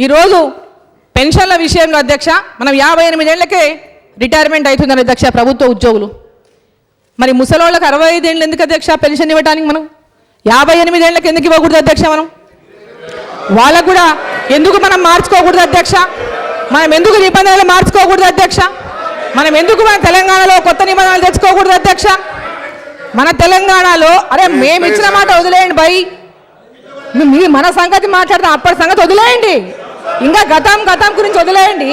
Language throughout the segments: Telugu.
ఈరోజు పెన్షన్ల విషయంలో అధ్యక్ష మనం యాభై ఎనిమిదేళ్ళకే రిటైర్మెంట్ అవుతుందని అధ్యక్ష ప్రభుత్వ ఉద్యోగులు. మరి ముసలోళ్ళకి అరవై ఐదేళ్ళు ఎందుకు అధ్యక్ష పెన్షన్ ఇవ్వడానికి మనం? యాభై ఎనిమిదేళ్ళకి ఎందుకు ఇవ్వకూడదు అధ్యక్ష మనం? వాళ్ళకు కూడా ఎందుకు మనం మార్చుకోకూడదు అధ్యక్ష? మనం ఎందుకు నిబంధనలు మార్చుకోకూడదు అధ్యక్ష? మనం ఎందుకు మన తెలంగాణలో కొత్త నిబంధనలు తెచ్చుకోకూడదు అధ్యక్ష? మన తెలంగాణలో అరే మేము ఇచ్చిన మాట వదిలేయండి బై. మీ- మన సంగతి మాట్లాడదాం అప్పటి సంగతి వదిలేయండి. ఇంకా గతం గతం గురించి వదిలేయండి.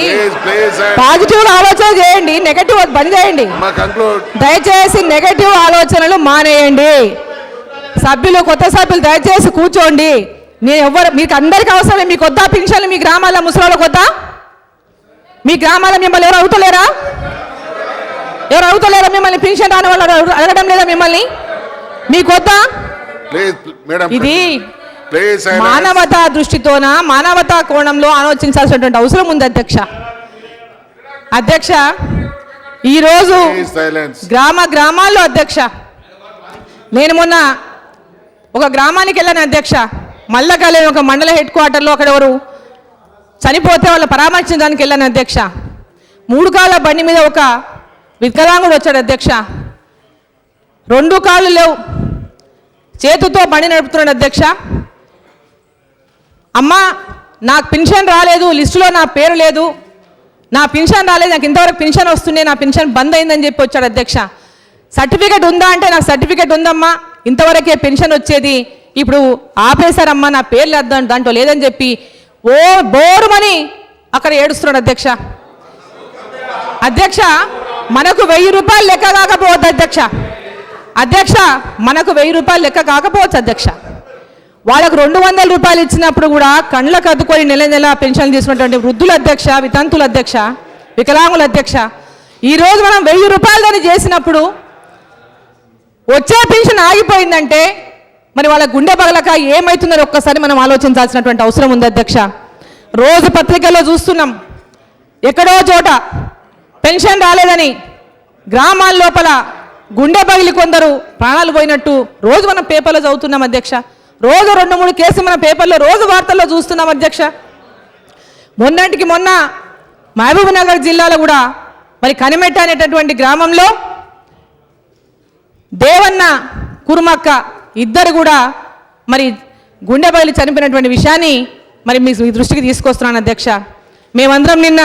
పాజిటివ్ ఆలోచన చేయండి నెగటివ్ బంద్ చేయండి. మా దయచేసి నెగటివ్ ఆలోచనలు మానేయండి. సభ్యులు కొత్త సభ్యులు దయచేసి కూర్చోండి. నేను ఎవరు మీకు అందరికీ అవసరమే మీకు వద్దా పింఛన్లు మీ గ్రామాల ముసలాళ్ళకు వద్దా మీ గ్రామాల మిమ్మల్ని ఎవరు అవుతలేరా ఎవరు అవుతలేరా మిమ్మల్ని పింఛన్ రాని వాళ్ళు అడగ- అడగడం లేదా మిమ్మల్ని? మీకు వద్దా ప్లీజ్ మేడం ఇది మానవతా దృష్టితోన మానవతా కోణంలో ఆలోచించాల్సినటువంటి అవసరం ఉంది అధ్యక్ష. అధ్యక్ష ఈరోజు గ్రామ గ్రామాల్లో అధ్యక్ష. నేను మొన్న ఒక గ్రామానికి వెళ్ళాను అధ్యక్ష. మల్లకల్లి ఒక మండల హెడ్ క్వార్టర్లో అక్కడ ఎవరు చనిపోతే వాళ్ళ పరామర్శించడానికి వెళ్ళాను అధ్యక్ష. మూడు కాళ్ళ బండి మీద ఒక వికలాంగుడు వచ్చాడు అధ్యక్ష. రెండు కాళ్ళు లేవు. చేతితో బండి నడుపుతున్నాడు అధ్యక్ష. అమ్మా నాకు పెన్షన్ రాలేదు లిస్టులో నా పేరు లేదు. నా పెన్షన్ రాలేదు నాకు ఇంతవరకు పెన్షన్ వస్తుండే నా పెన్షన్ బంద్ అయిందని చెప్పి వచ్చాడు అధ్యక్ష. సర్టిఫికెట్ ఉందా అంటే నాకు సర్టిఫికెట్ ఉందమ్మా ఇంతవరకే పెన్షన్ వచ్చేది. ఇప్పుడు ఆపేశారమ్మా నా పేరు లేదు దాంట్లో లేదని చెప్పి. ఓ బోరుమని అక్కడ ఏడుస్తున్నాడు అధ్యక్ష. అధ్యక్ష మనకు వెయ్యి రూపాయలు లెక్క కాకపోవద్దు అధ్యక్ష. అధ్యక్ష మనకు వెయ్యి రూపాయలు లెక్క కాకపోవచ్చు అధ్యక్ష. వాళ్ళకు రెండు వందల రూపాయలు ఇచ్చినప్పుడు కూడా కండ్లకు అద్దుకొని నెల నెల పెన్షన్ తీసుకున్నటువంటి వృద్ధుల అధ్యక్ష వితంతుల అధ్యక్ష వికలాంగుల అధ్యక్ష ఈరోజు మనం వెయ్యి రూపాయలని చేసినప్పుడు వచ్చే పెన్షన్ ఆగిపోయిందంటే మరి వాళ్ళ గుండె పగలక ఏమవుతుందని ఒక్కసారి మనం ఆలోచించాల్సినటువంటి అవసరం ఉంది అధ్యక్ష. రోజు పత్రికల్లో చూస్తున్నాం ఎక్కడో చోట పెన్షన్ రాలేదని గ్రామాల లోపల గుండె పగిలి కొందరు ప్రాణాలు పోయినట్టు రోజు మనం పేపర్లో చదువుతున్నాం అధ్యక్ష. రోజు రెండు మూడు కేసులు మన పేపర్లో రోజు వార్తల్లో చూస్తున్నాం అధ్యక్ష. మొన్నటికి మొన్న మహబూబ్ నగర్ జిల్లాలో కూడా మరి కనిమెట్ట అనేటటువంటి గ్రామంలో దేవన్న కురుమక్క ఇద్దరు కూడా మరి గుండె బయలు చనిపోయినటువంటి విషయాన్ని మరి మీ దృష్టికి తీసుకొస్తున్నాను అధ్యక్ష. మేమందరం నిన్న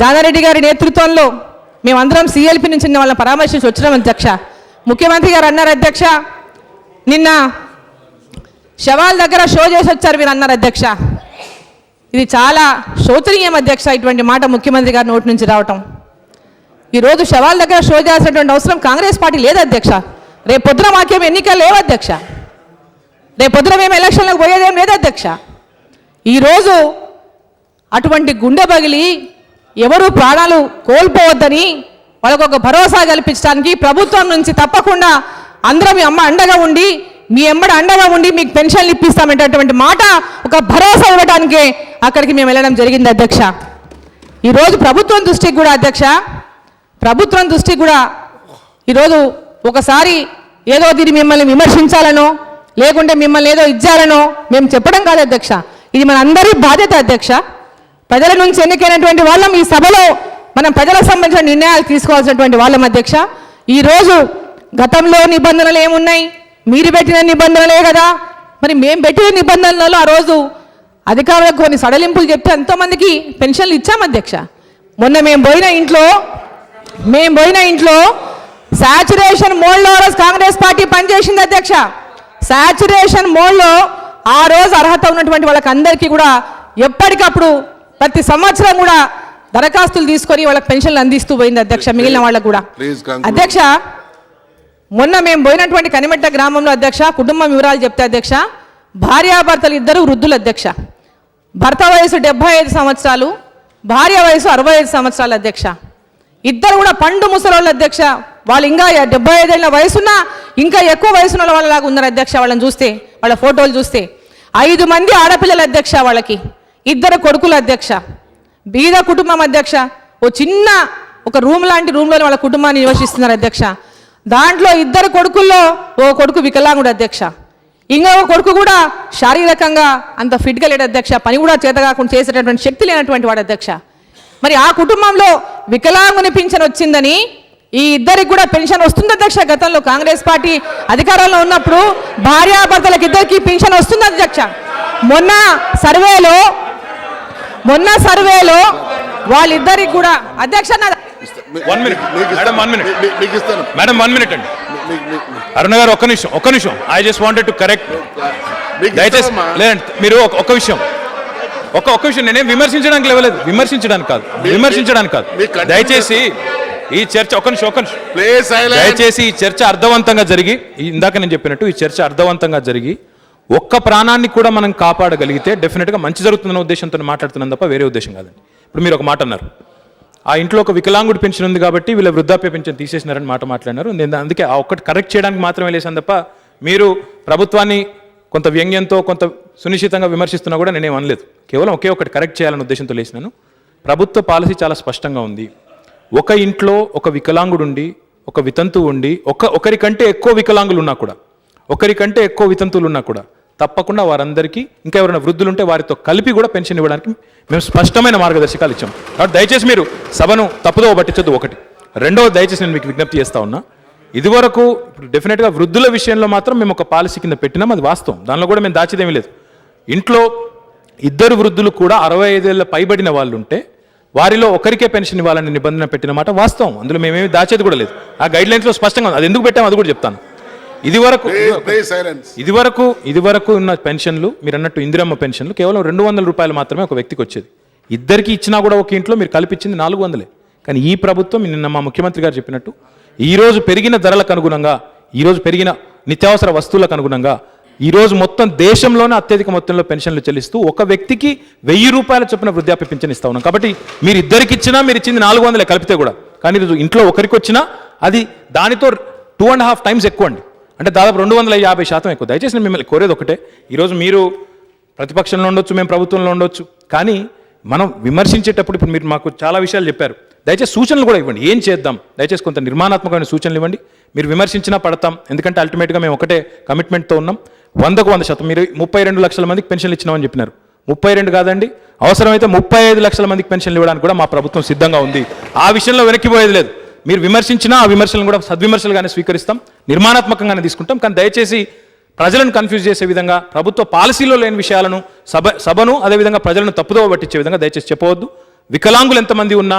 జానారెడ్డి గారి నేతృత్వంలో మేమందరం సిఎల్పి నుంచి నిన్న వాళ్ళని పరామర్శించి వచ్చినాం అధ్యక్ష. ముఖ్యమంత్రి గారు అన్నారు అధ్యక్ష నిన్న శవాల దగ్గర షో చేసి వచ్చారు మీరు అన్నారు అధ్యక్ష. ఇది చాలా శోచనీయం అధ్యక్ష ఇటువంటి మాట ముఖ్యమంత్రి గారి నోటి నుంచి రావటం. ఈరోజు శవాల దగ్గర షో చేయాల్సినటువంటి అవసరం కాంగ్రెస్ పార్టీ లేదు అధ్యక్ష. రేపు పొద్దున మాకేం ఎన్నికలు లేవు అధ్యక్ష. రేపు పొద్దున మేము ఎలక్షన్లకు పోయేదేం లేదు అధ్యక్ష. ఈరోజు అటువంటి గుండె పగిలి ఎవరు ప్రాణాలు కోల్పోవద్దని వాళ్ళకు ఒక భరోసా కల్పించడానికి ప్రభుత్వం నుంచి తప్పకుండా అందరం అమ్మ అండగా ఉండి మీ ఎమ్మడ అండగా ఉండి మీకు పెన్షన్లు ఇప్పిస్తామనేటటువంటి మాట ఒక భరోసా ఇవ్వడానికే అక్కడికి మేము వెళ్ళడం జరిగింది అధ్యక్ష. ఈరోజు ప్రభుత్వం దృష్టికి కూడా అధ్యక్ష ప్రభుత్వం దృష్టికి కూడా ఈరోజు ఒకసారి ఏదో దీన్ని మిమ్మల్ని విమర్శించాలనో లేకుంటే మిమ్మల్ని ఏదో ఇచ్చారనో మేము చెప్పడం కాదు అధ్యక్ష. ఇది మన అందరి బాధ్యత అధ్యక్ష. ప్రజల నుంచి ఎన్నికైనటువంటి వాళ్ళం ఈ సభలో మనం ప్రజలకు సంబంధించిన నిర్ణయాలు తీసుకోవాల్సినటువంటి వాళ్ళం అధ్యక్ష. ఈరోజు గతంలో నిబంధనలు ఏమున్నాయి? మీరు పెట్టిన నిబంధనలే కదా. మరి మేము పెట్టిన నిబంధనలలో ఆ రోజు అధికారులకు కొన్ని సడలింపులు చెప్తే ఎంతోమందికి పెన్షన్లు ఇచ్చాం అధ్యక్ష. మొన్న మేము పోయిన ఇంట్లో మేము పోయిన ఇంట్లో సాచురేషన్ మోడ్లో ఆ రోజు కాంగ్రెస్ పార్టీ పనిచేసింది అధ్యక్ష. సాచురేషన్ మోడ్లో ఆ రోజు అర్హత ఉన్నటువంటి వాళ్ళకి అందరికీ కూడా ఎప్పటికప్పుడు ప్రతి సంవత్సరం కూడా దరఖాస్తులు తీసుకొని వాళ్ళకి పెన్షన్లు అందిస్తూ పోయింది అధ్యక్ష మిగిలిన వాళ్ళకు కూడా. అధ్యక్ష మొన్న మేము పోయినటువంటి కనిమెట్ట గ్రామంలో అధ్యక్ష కుటుంబం వివరాలు చెప్తే అధ్యక్ష భార్యాభర్తలు ఇద్దరు వృద్ధులు అధ్యక్ష. భర్త వయసు డెబ్బై ఐదు సంవత్సరాలు భార్య వయసు అరవై ఐదు సంవత్సరాలు అధ్యక్ష. ఇద్దరు కూడా పండు ముసలోళ్ళు అధ్యక్ష. వాళ్ళు ఇంకా డెబ్బై ఐదేళ్ళ వయసున్న ఇంకా ఎక్కువ వయసున్న వాళ్ళలాగా ఉన్నారు అధ్యక్ష వాళ్ళని చూస్తే వాళ్ళ ఫోటోలు చూస్తే. ఐదు మంది ఆడపిల్లల అధ్యక్ష వాళ్ళకి ఇద్దరు కొడుకుల అధ్యక్ష. బీద కుటుంబం అధ్యక్ష. ఓ చిన్న ఒక రూమ్ లాంటి రూమ్లోనే వాళ్ళ కుటుంబాన్ని నివసిస్తున్నారు అధ్యక్ష. దాంట్లో ఇద్దరు కొడుకుల్లో ఓ కొడుకు వికలాంగుడు అధ్యక్ష. ఇంకొక కొడుకు కూడా శారీరకంగా అంత ఫిట్గా లేడు అధ్యక్ష. పని కూడా చేతగాకుండా చేసేటటువంటి శక్తి లేనటువంటి వాడు అధ్యక్ష. మరి ఆ కుటుంబంలో వికలాంగుని పింఛన్ వచ్చిందని ఈ ఇద్దరికి కూడా పెన్షన్ వస్తుంది అధ్యక్ష. గతంలో కాంగ్రెస్ పార్టీ అధికారంలో ఉన్నప్పుడు భార్యాభర్తలకు ఇద్దరికి పెన్షన్ వస్తుంది అధ్యక్ష. మొన్న సర్వేలో మొన్న సర్వేలో వాళ్ళిద్దరికి కూడా అధ్యక్ష నా One minute. మీకు Madam, ఇస్తాను. one minute. మీ- మీ- మీకు ఇస్తాను. మేడం వన్ మినిట్ అండి. అరుణ గారు ఒక్క నిమిషం ఒక్క నిమిషం. I just wanted to correct దయచేసి. లేదండి మీరు ఒక ఒక్క విషయం. ఒక్క ఒక్క విషయం నేనేం విమర్శించడానికి లేవలేదు. విమర్శించడానికి కాదు. విమర్శించడానికి కాదు. దయచేసి ఈ చర్చ ఒక్క నిమిషం ఒక్క నిమిషం. దయచేసి ఈ చర్చ అర్థవంతంగా జరిగి ఇందాక నేను చెప్పినట్టు ఈ చర్చ అర్థవంతంగా జరిగి ఒక్క ప్రాణాన్ని కూడా మనం కాపాడగలిగితే డెఫినెట్గా మంచి జరుగుతుందన్న ఉద్దేశంతో మాట్లాడుతున్నాను తప్ప వేరే ఉద్దేశం కాదండి. ఇప్పుడు మీరు ఒక మాట అన్నారు. ఆ ఇంట్లో ఒక వికలాంగుడు పెన్షన్ ఉంది కాబట్టి వీళ్ళ వృద్ధాప్య పెన్షన్ తీసేసినారని మాట మాట్లాడినారు. నేను అందుకే ఆ ఒక్కటి కరెక్ట్ చేయడానికి మాత్రమే లేసాను తప్ప మీరు ప్రభుత్వాన్ని కొంత వ్యంగ్యంతో కొంత సునిశ్చితంగా విమర్శిస్తున్నా కూడా నేనేం అనలేదు. కేవలం ఒకే ఒకటి కరెక్ట్ చేయాలనే ఉద్దేశంతో లేచినాను ప్రభుత్వ పాలసీ చాలా స్పష్టంగా ఉంది. ఒక ఇంట్లో ఒక వికలాంగుడు ఉండి ఒక వితంతువు ఉండి ఒక ఒకరికంటే ఎక్కువ వికలాంగులు ఉన్నా కూడా ఒకరికంటే ఎక్కువ వితంతువులు ఉన్నా కూడా తప్పకుండా వారందరికీ ఇంకా ఎవరైనా వృద్ధులు ఉంటే వారితో కలిపి కూడా పెన్షన్ ఇవ్వడానికి మేము స్పష్టమైన మార్గదర్శకాలు ఇచ్చాం. కాబట్టి దయచేసి మీరు సభను తప్పుదో పట్టించొద్దు ఒకటి. రెండవ దయచేసి నేను మీకు విజ్ఞప్తి చేస్తా ఉన్నా. ఇదివరకు ఇప్పుడు డెఫినెట్గా వృద్ధుల విషయంలో మాత్రం మేము ఒక పాలసీ కింద పెట్టినాం. అది వాస్తవం. దానిలో కూడా మేము దాచేదేమీ లేదు. ఇంట్లో ఇద్దరు వృద్ధులు కూడా అరవై ఐదేళ్ళ పైబడిన వాళ్ళు ఉంటే వారిలో ఒకరికే పెన్షన్ ఇవ్వాలని నిబంధన పెట్టిన మాట వాస్తవం. అందులో మేమేమి దాచేది కూడా లేదు. ఆ గైడ్లైన్స్లో స్పష్టంగా ఉంది. అది ఎందుకు పెట్టాము అది కూడా చెప్తాను. ఇది వరకు ఇది వరకు ఇది వరకు ఉన్న పెన్షన్లు మీరు అన్నట్టు ఇందిరమ్మ పెన్షన్లు కేవలం రెండు వందల రూపాయలు మాత్రమే ఒక వ్యక్తికి వచ్చేది. ఇద్దరికి ఇచ్చినా కూడా ఒక ఇంట్లో మీరు కల్పించింది నాలుగు వందలే. కానీ ఈ ప్రభుత్వం నిన్న మా ముఖ్యమంత్రి గారు చెప్పినట్టు ఈ రోజు పెరిగిన ధరలకు అనుగుణంగా ఈ రోజు పెరిగిన నిత్యావసర వస్తువులకు అనుగుణంగా ఈ రోజు మొత్తం దేశంలోనే అత్యధిక మొత్తంలో పెన్షన్లు చెల్లిస్తూ ఒక వ్యక్తికి వెయ్యి రూపాయల చొప్పున వృద్ధాప్య పింఛన్ ఇస్తా ఉన్నాం. కాబట్టి మీరు ఇద్దరికి ఇచ్చినా మీరు ఇచ్చింది నాలుగు వందలే కలిపితే కూడా. కానీ ఈరోజు ఇంట్లో ఒకరికి వచ్చినా అది దానితో టూ అండ్ హాఫ్ టైమ్స్ ఎక్కువ అండి అంటే దాదాపు రెండు వందల యాభై శాతం ఎక్కువ. దయచేసి నేను మిమ్మల్ని కోరేది ఒకటే. ఈరోజు మీరు ప్రతిపక్షంలో ఉండొచ్చు మేము ప్రభుత్వంలో ఉండొచ్చు. కానీ మనం విమర్శించేటప్పుడు ఇప్పుడు మీరు మాకు చాలా విషయాలు చెప్పారు. దయచేసి సూచనలు కూడా ఇవ్వండి. ఏం చేద్దాం? దయచేసి కొంత నిర్మాణాత్మకమైన సూచనలు ఇవ్వండి. మీరు విమర్శించినా పడతాం. ఎందుకంటే అల్టిమేట్గా మేము ఒకటే కమిట్మెంట్తో ఉన్నాం. వందకు వంద శాతం. మీరు ముప్పై రెండు లక్షల మందికి పెన్షన్లు ఇచ్చినామని చెప్పినారు. ముప్పై రెండు కాదండి. అవసరమైతే ముప్పై ఐదు లక్షల మందికి పెన్షన్లు ఇవ్వడానికి కూడా మా ప్రభుత్వం సిద్ధంగా ఉంది. ఆ విషయంలో వెనక్కిపోయేది లేదు. మీరు విమర్శించినా ఆ విమర్శలను కూడా సద్విమర్శలుగానే స్వీకరిస్తాం. నిర్మాణాత్మకంగానే తీసుకుంటాం. కానీ దయచేసి ప్రజలను కన్ఫ్యూజ్ చేసే విధంగా ప్రభుత్వ పాలసీలో లేని విషయాలను సభ సభను అదేవిధంగా ప్రజలను తప్పుదోవ పట్టించే విధంగా దయచేసి చెప్పవద్దు. వికలాంగులు ఎంతమంది ఉన్నా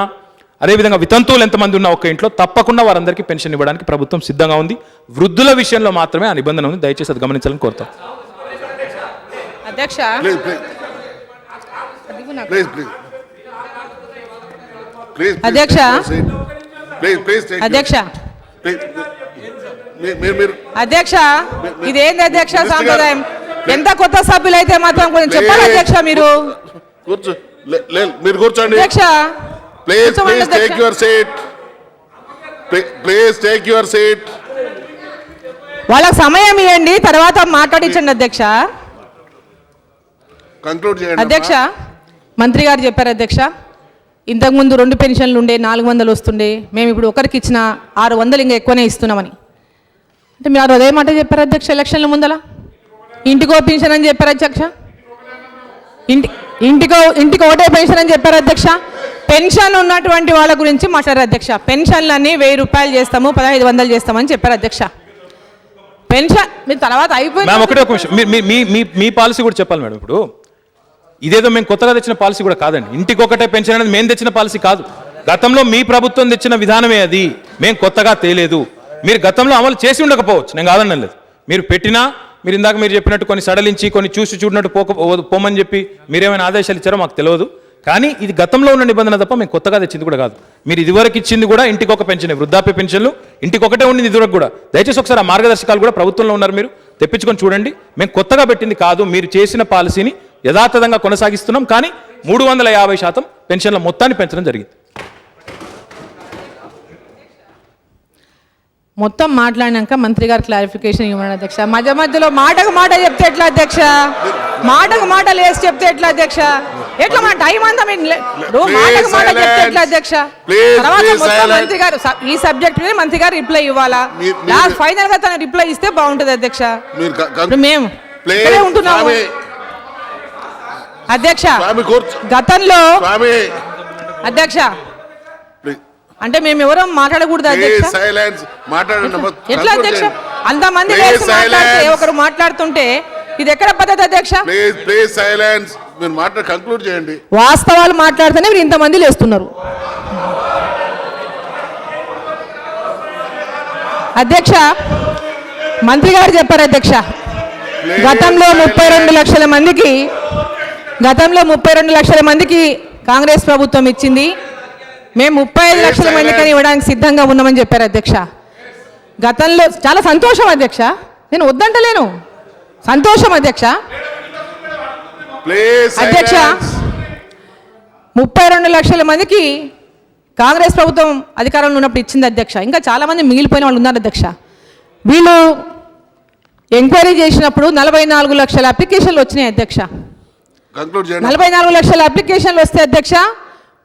అదేవిధంగా వితంతువులు ఎంతమంది ఉన్నా ఒక ఇంట్లో తప్పకుండా వారందరికీ పెన్షన్ ఇవ్వడానికి ప్రభుత్వం సిద్ధంగా ఉంది. వృద్ధుల విషయంలో మాత్రమే ఆ నిబంధన ఉంది. దయచేసి అది గమనించాలని కోరుతాం. అధ్యక్ష. Please please please please please అధ్యక్ష. ప్లీజ్ ప్లీజ్ అధ్యక్ష. అధ్యక్ష ఇదేంది అధ్యక్ష సాంప్రదాయం? ఎంత కొత్త సభ్యులైతే మాత్రం కొంచెం చెప్పాలి అధ్యక్ష మీరు. కూర్చో. మీరు కూర్చోండి. అధ్యక్ష please please. Take your seat please take your seat వాళ్ళకి సమయం ఇవ్వండి తర్వాత మాట్లాడించండి అధ్యక్ష. కంక్లూడ్ చేయండి అధ్యక్ష మంత్రి గారు చెప్పారు అధ్యక్ష. ఇంతకుముందు రెండు పెన్షన్లు ఉండే నాలుగు వందలు వస్తుండే. మేము ఇప్పుడు ఒకరికి ఇచ్చిన ఆరు వందలు ఇంకా ఎక్కువనే ఇస్తున్నామని. అంటే మీరు అదే మాట చెప్పారు అధ్యక్ష ఎలక్షన్ల ముందల? ఇంటికో పెన్షన్ అని చెప్పారు అధ్యక్ష? ఇంటి ఇంటికో ఇంటికి ఒకటే పెన్షన్ అని చెప్పారు అధ్యక్ష? పెన్షన్ ఉన్నటువంటి వాళ్ళ గురించి మాట్లాడారు అధ్యక్ష. పెన్షన్లన్నీ వెయ్యి రూపాయలు చేస్తాము పదహైదు వందలు చేస్తామని చెప్పారు అధ్యక్ష. పెన్షన్ మీరు తర్వాత అయిపోయింది ఒకటే మీ మీ మీ పాలసీ కూడా చెప్పాలి మేడం ఇప్పుడు. ఇదేదో మేము కొత్తగా తెచ్చిన పాలసీ కూడా కాదండి. ఇంటికొకటే పెన్షన్ అనేది మేము తెచ్చిన పాలసీ కాదు. గతంలో మీ ప్రభుత్వం తెచ్చిన విధానమే అది. మేము కొత్తగా తేలేదు. మీరు గతంలో అమలు చేసి ఉండకపోవచ్చు. నేను కాదనలేదు మీరు పెట్టినా మీరు ఇందాక మీరు చెప్పినట్టు కొన్ని సడలించి కొన్ని చూసి చూడినట్టు పోక పోమని చెప్పి మీరేమైనా ఆదేశాలు ఇచ్చారో మాకు తెలియదు. కానీ ఇది గతంలో ఉన్న నిబంధన తప్ప మేము కొత్తగా తెచ్చింది కూడా కాదు. మీరు ఇదివరకు ఇచ్చింది కూడా ఇంటికి ఒక పెన్షన్ వృద్ధాప్య పెన్షన్లు. ఇంటికి ఒకటే ఉండింది ఇదివరకు కూడా. దయచేసి ఒకసారి ఆ మార్గదర్శకాలు కూడా ప్రభుత్వంలో ఉన్నారు మీరు. తెప్పించుకొని చూడండి. మేము కొత్తగా పెట్టింది కాదు. మీరు చేసిన పాలసీని యథాతథంగా కొనసాగిస్తున్నాం కానీ మూడు వందల యాభై శాతం పెన్షన్ల మొత్తాన్ని పెంచడం జరిగింది. మొత్తం మాట్లాడినాక మంత్రి గారు క్లారిఫికేషన్ ఇవ్వండి అధ్యక్ష. మధ్య మధ్యలో మాటకు మాట చెప్తే ఎట్లా అధ్యక్ష? మాటకు మాట లేసి చెప్తే ఎట్లా అధ్యక్ష? ఎట్లా మా టైం అంతా మీరు మాటకు మాట చెప్తే. ఎట్లా అధ్యక్ష? తర్వాత మొత్తం. మంత్రి గారు ఈ సబ్జెక్ట్ మీద మంత్రి గారు రిప్లై ఇవ్వాలా? లాస్ట్ ఫైనల్గా తన రిప్లై ఇస్తే బాగుంటది అధ్యక్ష. మేము ఉంటున్నాము. అధ్యక్ష గతంలో అధ్యక్ష అంటే మేము ఎవరో మాట్లాడకూడదు. ఎట్లా అధ్యక్ష? అంతమంది. ఒకరు మాట్లాడుతుంటే ఇది ఎక్కడ పద్ధతి అధ్యక్ష? మీరు మాట్లాడి కంక్లూడ్ చేయండి. వాస్తవాలు మాట్లాడితేనే మీరు ఇంతమంది లేస్తున్నారు. అధ్యక్ష మంత్రి గారు చెప్పారు అధ్యక్ష. గతంలో ముప్పై రెండు. లక్షల మందికి గతంలో ముప్పై రెండు లక్షల మందికి కాంగ్రెస్ ప్రభుత్వం ఇచ్చింది. మేము ముప్పై ఐదు లక్షల మందికి. ఇవ్వడానికి సిద్ధంగా ఉన్నామని చెప్పారు అధ్యక్ష. గతంలో చాలా సంతోషం అధ్యక్ష. నేను వద్దంటలేను. సంతోషం అధ్యక్ష. అధ్యక్ష ముప్పై రెండు లక్షల మందికి కాంగ్రెస్ ప్రభుత్వం అధికారంలో ఉన్నప్పుడు ఇచ్చింది అధ్యక్ష. ఇంకా చాలా మంది మిగిలిపోయిన వాళ్ళు ఉన్నారు అధ్యక్ష. వీళ్ళు ఎంక్వైరీ చేసినప్పుడు నలభై నాలుగు లక్షల అప్లికేషన్లు వచ్చినాయి అధ్యక్ష. కంక్లూడ్ చేయండి నలభై నాలుగు లక్షల అప్లికేషన్లు వస్తే అధ్యక్ష.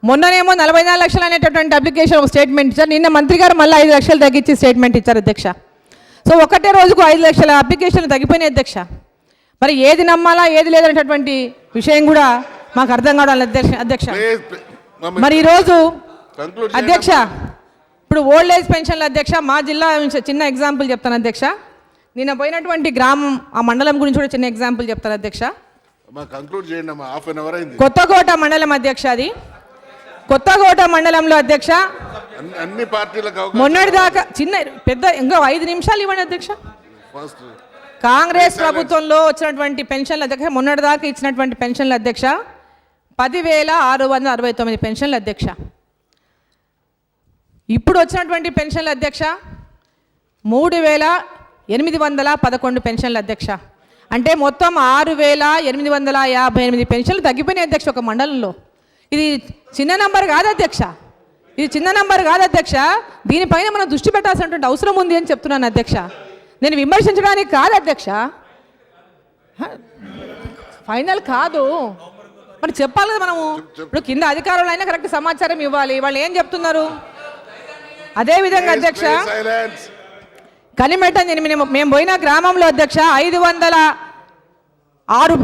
మొన్ననేమో నలభై నాలుగు లక్షలు అనేటటువంటి అప్లికేషన్ ఒక స్టేట్మెంట్ ఇచ్చారు. నిన్న మంత్రి గారు మళ్ళీ ఐదు లక్షలు తగ్గించి స్టేట్మెంట్ ఇచ్చారు అధ్యక్ష. సో ఒకటే రోజుకు ఐదు లక్షల అప్లికేషన్లు తగ్గిపోయినాయి అధ్యక్ష. మరి ఏది నమ్మాలా ఏది లేదనేటటువంటి విషయం కూడా మాకు అర్థం కావడం అధ్యక్ష అధ్యక్ష. మరి ఈరోజు అధ్యక్ష ఇప్పుడు ఓల్డ్ ఏజ్ పెన్షన్ల అధ్యక్ష మా జిల్లా నుంచి చిన్న ఎగ్జాంపుల్ చెప్తాను అధ్యక్ష. నిన్న పోయినటువంటి గ్రామం ఆ మండలం గురించి కూడా చిన్న ఎగ్జాంపుల్ చెప్తాను అధ్యక్ష. కంక్లూడ్ చేయండి అమ్మా హాఫ్ అన్ అవర్ అయింది. కొత్తకోట మండలం అధ్యక్ష అది. కొత్తకోట మండలంలో అధ్యక్ష? అన్ని- పార్టీలకు అవకాశం మొన్నటిదాకా చిన్న పెద్ద ఇంకా ఐదు నిమిషాలు ఇవ్వండి అధ్యక్ష. కాంగ్రెస్ ప్రభుత్వంలో వచ్చినటువంటి పెన్షన్ల అధ్యక్ష మొన్నటిదాకా ఇచ్చినటువంటి పెన్షన్ల అధ్యక్ష పదివేల ఆరు వందల అరవై తొమ్మిది పెన్షన్ల అధ్యక్ష. ఇప్పుడు వచ్చినటువంటి పెన్షన్ల అధ్యక్ష మూడు వేల ఎనిమిది వందల పదకొండు పెన్షన్ల అధ్యక్ష. అంటే మొత్తం ఆరు వేల ఎనిమిది వందల యాభై ఎనిమిది పెన్షన్లు తగ్గిపోయినాయి అధ్యక్ష ఒక మండలంలో. ఇది చిన్న నంబర్ కాదు అధ్యక్ష. ఇది చిన్న నంబర్ కాదు అధ్యక్ష. దీనిపైన మనం దృష్టి పెట్టాల్సినటువంటి అవసరం ఉంది అని చెప్తున్నాను అధ్యక్ష. నేను విమర్శించడానికి కాదు అధ్యక్ష. ఫైనల్ కాదు. మరి చెప్పాలి కదా మనము. ఇప్పుడు కింద అధికారులు అయినా కరెక్ట్ సమాచారం ఇవ్వాలి. వాళ్ళు ఏం చెప్తున్నారు? అదే విధంగా అధ్యక్ష. కనిమెట్ట నేను మేము పోయిన గ్రామంలో అధ్యక్ష ఐదు వందల ఆరు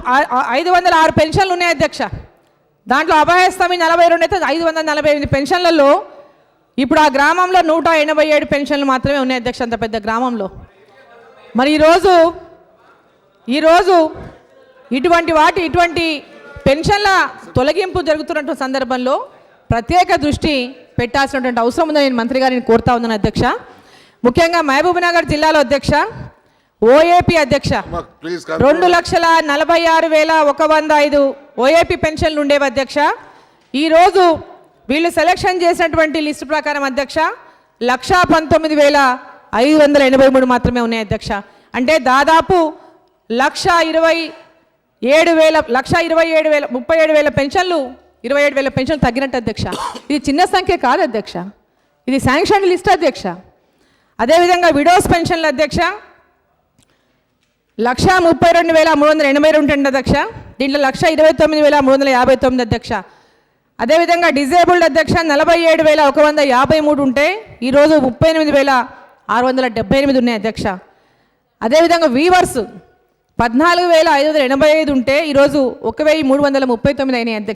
ఐదు వందల ఆరు పెన్షన్లు ఉన్నాయి అధ్యక్ష. దాంట్లో అభయస్తమి నలభై రెండు అయితే ఐదు వందల నలభై ఎనిమిది పెన్షన్లలో ఇప్పుడు ఆ గ్రామంలో నూట ఎనభై ఏడు పెన్షన్లు మాత్రమే ఉన్నాయి అధ్యక్ష అంత పెద్ద గ్రామంలో. మరి ఈరోజు ఈరోజు ఇటువంటి వాటి ఇటువంటి పెన్షన్ల తొలగింపు జరుగుతున్నటువంటి సందర్భంలో ప్రత్యేక దృష్టి పెట్టాల్సినటువంటి అవసరం ఉందని నేను మంత్రి గారిని కోరుతా ఉన్నాను అధ్యక్ష. ముఖ్యంగా మహబూబ్నగర్ జిల్లాలో అధ్యక్ష ఓఏపీ అధ్యక్ష. రెండు లక్షల నలభై ఆరు వేల ఒక వంద ఐదు ఓఏపీ పెన్షన్లు ఉండేవి అధ్యక్ష. ఈరోజు వీళ్ళు సెలక్షన్ చేసినటువంటి లిస్టు ప్రకారం అధ్యక్ష లక్షా పంతొమ్మిది వేల ఐదు వందల ఎనభై మూడు మాత్రమే ఉన్నాయి అధ్యక్ష. అంటే దాదాపు లక్ష ఇరవై ఏడు వేల లక్ష ఇరవై ఏడు వేల ముప్పై ఏడు వేల పెన్షన్లు ఇరవై ఏడు వేల పెన్షన్లు తగ్గినట్టు అధ్యక్ష. ఇది చిన్న సంఖ్య కాదు అధ్యక్ష. ఇది శాంక్షన్ లిస్ట్ అధ్యక్ష. అదేవిధంగా విడోస్ పెన్షన్ల అధ్యక్ష లక్ష ముప్పై రెండు వేల మూడు వందల ఎనభై రెండు అండి అధ్యక్ష. దీంట్లో లక్ష ఇరవై తొమ్మిది వేల మూడు వందల యాభై తొమ్మిది అధ్యక్ష. అదేవిధంగా డిజేబుల్డ్ అధ్యక్ష నలభై ఏడు వేల ఒక వంద యాభై మూడు ఉంటే ఈరోజు ముప్పై ఎనిమిది వేల ఆరు వందల డెబ్బై ఎనిమిది ఉన్నాయి అధ్యక్ష. అదేవిధంగా వీవర్స్ పద్నాలుగు వేల ఐదు వందల ఎనభై ఐదు ఉంటే ఈరోజు ఒక వెయ్యి మూడు వందల ముప్పై తొమ్మిది అయినాయి అధ్యక్ష.